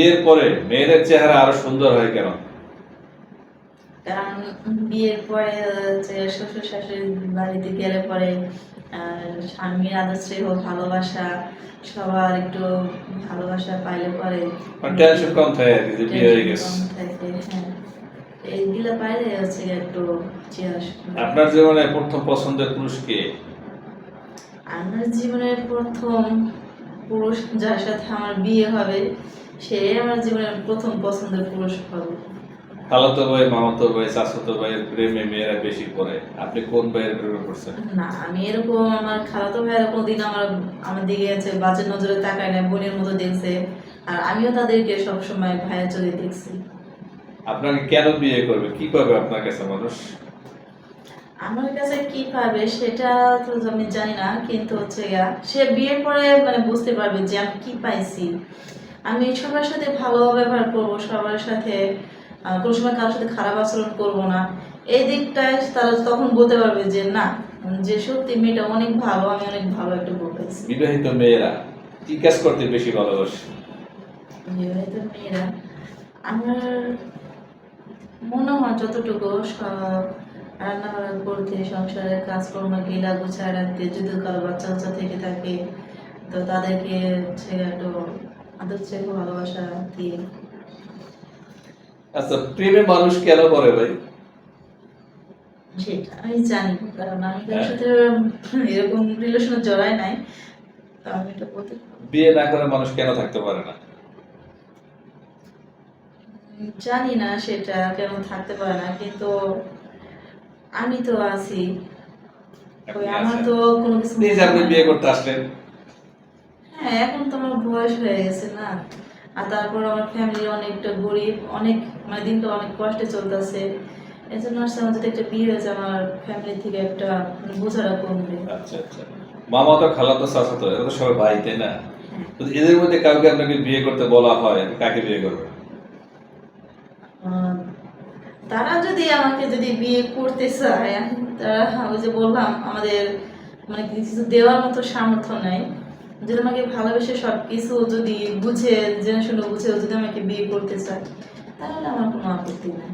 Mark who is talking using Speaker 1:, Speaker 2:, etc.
Speaker 1: বিয়ের পরে মেয়েদের চেহারা আরও সুন্দর হয় কেন?
Speaker 2: কারণ বিয়ের পরে হচ্ছে শ্বশুর শাশুড়ি বাড়িতে গেলে পরে স্বামীর ভালোবাসা সবার একটু ভালোবাসা পাইলে পরে
Speaker 1: টেনশন কম থাকে আর কি বিয়ে হয়ে গেছে।
Speaker 2: হ্যাঁ। এইগুলো পাইলে হচ্ছে একটু
Speaker 1: আপনার জীবনে প্রথম পছন্দের পুরুষ কে?
Speaker 2: আমার জীবনের প্রথম পুরুষ যার সাথে আমার বিয়ে হবে সে আমার জীবনের প্রথম পছন্দের পুরুষ হবে।
Speaker 1: খালাতো ভাই মামাতো ভাই চাচাতো ভাইয়ের প্রেমে মেয়েরা বেশি পড়ে। আপনি কোন ভাইয়ের প্রেমে পড়ছেন?
Speaker 2: না আমি এরকম আমার খালাতো ভাইয়ের কোনোদিন আমার আমার দিকে আছে বাজে নজরে তাকায় না বোনের মতো দেখছে। আর আমিও তাদেরকে সবসময় ভাইয়ের চোখে দেখছি।
Speaker 1: আপনাকে কেন বিয়ে করবে? কি পাবে আপনার কাছে মানুষ?
Speaker 2: আমার কাছে কি পাবে সেটা তো আমি জানি না কিন্তু হচ্ছে গিয়া সে বিয়ের পরে মানে বুঝতে পারবে যে আমি কি পাইছি। আমি সবার সাথে ভালো ব্যবহার করব সবার সাথে কোনো সময় কারোর সাথে খারাপ আচরণ করব না। এই দিকটায় তারা তখন বলতে পারবে যে না যে সত্যি মেয়েটা অনেক ভালো আমি অনেক ভালো একটা বউ পাইছি।
Speaker 1: বিবাহিত মেয়েরা কি কাজ করতে বেশি ভালোবাসে?
Speaker 2: বিবাহিত মেয়েরা আমার মনে হয় যতটুকু সব রান্না বান্না করতে সংসারের কাজকর্ম গিলা গুছায় রাখতে যদি কারও বাচ্চা বাচ্চা থেকে থাকে তো তাদেরকে হচ্ছে একটু আদর চেয়ে ভালোবাসা দিয়ে।
Speaker 1: আচ্ছা প্রেমে মানুষ কেন করে ভাই?
Speaker 2: সেটা আমি জানি কারণ আমি
Speaker 1: হ্যাঁ।
Speaker 2: সাথে এরকম রিলেশনে জড়াই নাই তো আমি এটা বলতে
Speaker 1: বিয়ে না করে মানুষ কেন থাকতে পারে না?
Speaker 2: জানি না সেটা কেন থাকতে পারে না কিন্তু আমি তো আছি। আমার তো কোনো কিছু
Speaker 1: নিজে আপনি বিয়ে করতে আসলেন।
Speaker 2: হ্যাঁ এখন তো আমার বয়স হয়ে গেছে না। আর তারপর আমার ফ্যামিলি অনেকটা গরিব অনেক মানে দিনটা অনেক কষ্টে চলতেছে। এই জন্য আসছে আমার যদি একটা বিয়ে হয়েছে আমার ফ্যামিলি থেকে একটা মানে বোঝাটা কমবে
Speaker 1: আচ্ছা আচ্ছা। মামা তো খালা তো চাচা তো এরা তো সবাই ভাই তাই না?
Speaker 2: হ্যাঁ।
Speaker 1: এদের মধ্যে কাউকে আপনাকে বিয়ে করতে বলা হয়? কাকে বিয়ে করবেন?
Speaker 2: তারা যদি আমাকে যদি বিয়ে করতে চায়, তারা ওই যে বললাম, আমাদের মানে কিছু দেওয়ার মতো সামর্থ্য নাই। যদি আমাকে ভালোবেসে সব কিছু যদি বুঝে, জেনে শুনে বুঝে যদি আমাকে বিয়ে করতে চায়, তাহলে আমার কোনো আপত্তি নাই।